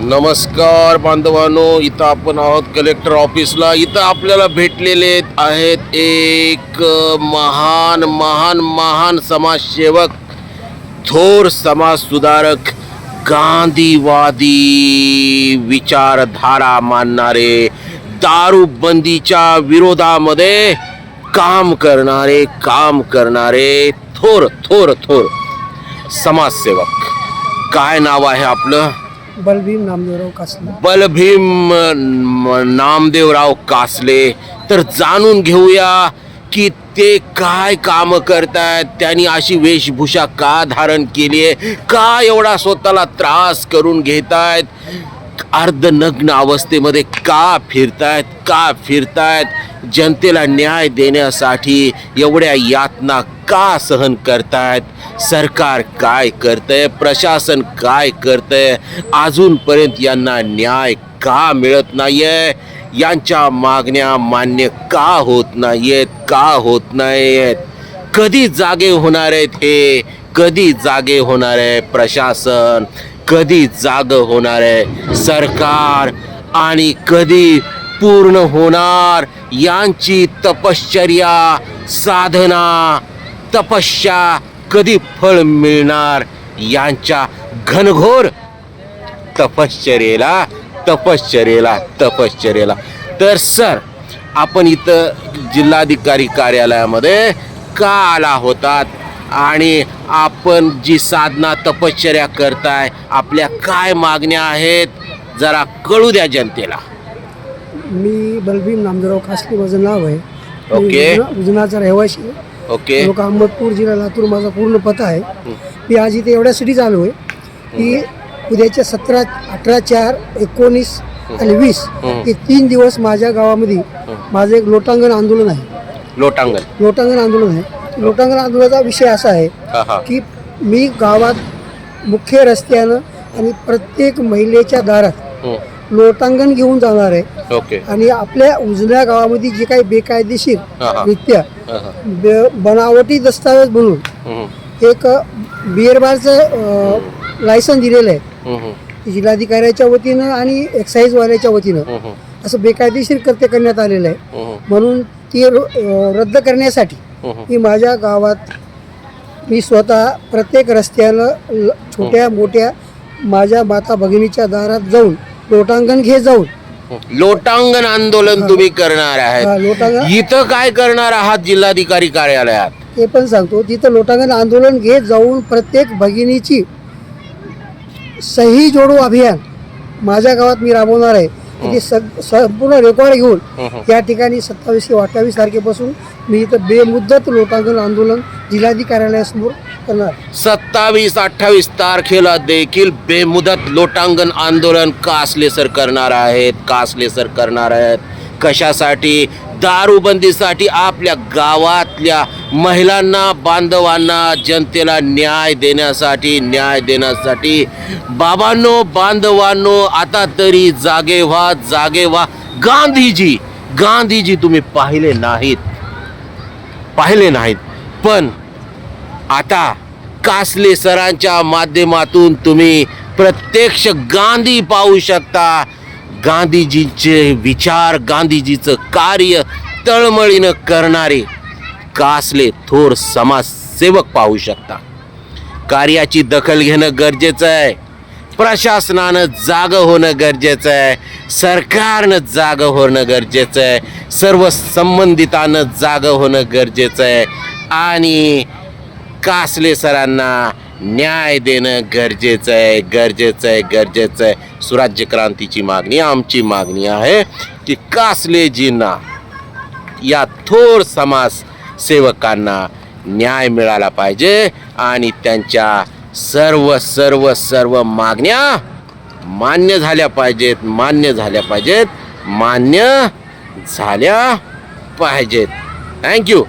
नमस्कार बांधवानो इथं आपण आहोत कलेक्टर ऑफिसला इथं आपल्याला भेटलेले आहेत एक महान महान महान समाजसेवक थोर समाज सुधारक गांधीवादी विचारधारा मानणारे दारूबंदीच्या विरोधामध्ये काम करणारे काम करणारे थोर थोर थोर समाजसेवक. काय नाव आहे आपलं? बलभीम नामदेवराव कासले. बलभीम नामदेवराव कासले. तर जाणून घेऊया की ते काय काम करतायत. त्यांनी अशी वेशभूषा का धारण केली आहे? का एवढा स्वतःला त्रास करून घेतायत? अर्धनग्न अवस्थेमध्ये का फिरतायत का फिरतायत? जनतेला न्याय देण्यासाठी एवढ्या यातना का सहन करतायत? सरकार काय करतंय? प्रशासन काय करतंय? अजूनपर्यंत यांना न्याय का मिळत नाही आहे यांच्या मागण्या मान्य का होत नाहीयेत? का होत नाहीयेत? कधी जागे होणार आहेत हे? कधी जागे होणार आहे प्रशासन? कधी जाग होणार आहे? सरकार आणि कधी पूर्ण होणार? यांची तपश्चर्या साधना तपस्या कधी फळ मिळणार? यांच्या घनघोर तपश्चर्येला तपश्चर्येला तपश्चर्येला. तर सर आपण इथं जिल्हाधिकारी कार्यालयामध्ये का आला होतात आणि आपण जी साधना तपश्चर्या करताय आपल्या काय मागण्या आहेत जरा कळू द्या जनतेला. मी बलभीम नामदेवराव कासले माझं नाव आहे. ओके. उजना- उजनाचा रहिवासी आहे. ओके. लोक अहमदपूर जिल्हा लातूर माझा पूर्ण पत्ता आहे. मी आज इथे एवढ्यासाठी आलो आहे की उद्याच्या सतरा अठरा चार एकोणीस आणि वीस. हे तीन दिवस माझ्या गावामध्ये माझं एक लोटांगण आंदोलन आहे. लोटांगण. लोटांगण आंदोलन आहे. लोटांगण आंदोलनाचा विषय असा आहे की मी गावात मुख्य रस्त्यानं आणि प्रत्येक महिलेच्या दारात हं. लोटांगण घेऊन जाणार आहे. आणि आपल्या उजन्या गावामध्ये जे काही बेकायदेशीर. रित्या बनावटी दस्तावेज हं, एक बिअर बारचं लायसन दिलेलं आहे. जिल्हाधिकाऱ्याच्या वतीनं आणि एक्साईजवाल्याच्या वतीनं असं बेकायदेशीर कृत्य करण्यात आलेलं आहे. म्हणून ती रद्द करण्यासाठी हं, हं. मी माझ्या गावात मी स्वतः प्रत्येक रस्त्यानं ल- छोट्या मोठ्या माझ्या माता भगिनीच्या दारात जाऊन लोटांगण घे जाऊन लोटांगण आंदोलन तुम्ही करणार हा, आहे लोटांगण इथं काय करणार आहात जिल्हाधिकारी कार्यालयात? ते पण सांगतो. तिथं लोटांगण आंदोलन घेत जाऊन प्रत्येक भगिनीची सही जोडो अभियान माझ्या गावात मी राबवणार आहे. ते सग संपूर्ण रेकॉर्ड घेऊन या ठिकाणी सत्तावीस किंवा अठ्ठावीस तारखेपासून मी इथं बेमुदत लोटांगण आंदोलन जिल्हाधिकाऱ्यालयासमोर करणार. सत्तावीस अठ्ठावीस तारखेला देखील बेमुदत लोटांगण आंदोलन कासले सर करणार आहेत कासले सर करणार आहेत. कशासाठी? दारूबंदीसाठी आपल्या गावातल्या महिलांना बांधवांना जनतेला न्याय देण्यासाठी न्याय देण्यासाठी बाबांनो बांधवांनो आता तरी जागे व्हा जागे व्हा. गांधीजी गांधीजी तुम्ही पाहिले नाहीत. पाहिले नाहीत. पण आता कासले सरांच्या माध्यमातून तुम्ही प्रत्यक्ष गांधी पाहू शकता. गांधीजींचे विचार गांधीजीचं कार्य तळमळीनं करणारे कासले थोर समाजसेवक पाहू शकता. कार्याची दखल घेणं गरजेचं आहे. प्रशासनानं जाग होणं गरजेचं आहे. सरकारनं जाग होणं गरजेचं आहे. सर्व संबंधितानं जाग होणं गरजेचं आहे. आणि कासले सरांना न्याय देणं गरजेचं आहे गरजेचं आहे गरजेचं आहे. सुराज्य क्रांतीची मागणी आमची मागणी आहे की कासलेजींना या थोर समाज सेवकांना न्याय मिळाला पाहिजे आणि त्यांच्या सर्व सर्व सर्व मागण्या मान्य झाल्या पाहिजेत मान्य झाल्या पाहिजेत मान्य झाल्या पाहिजेत. थँक्यू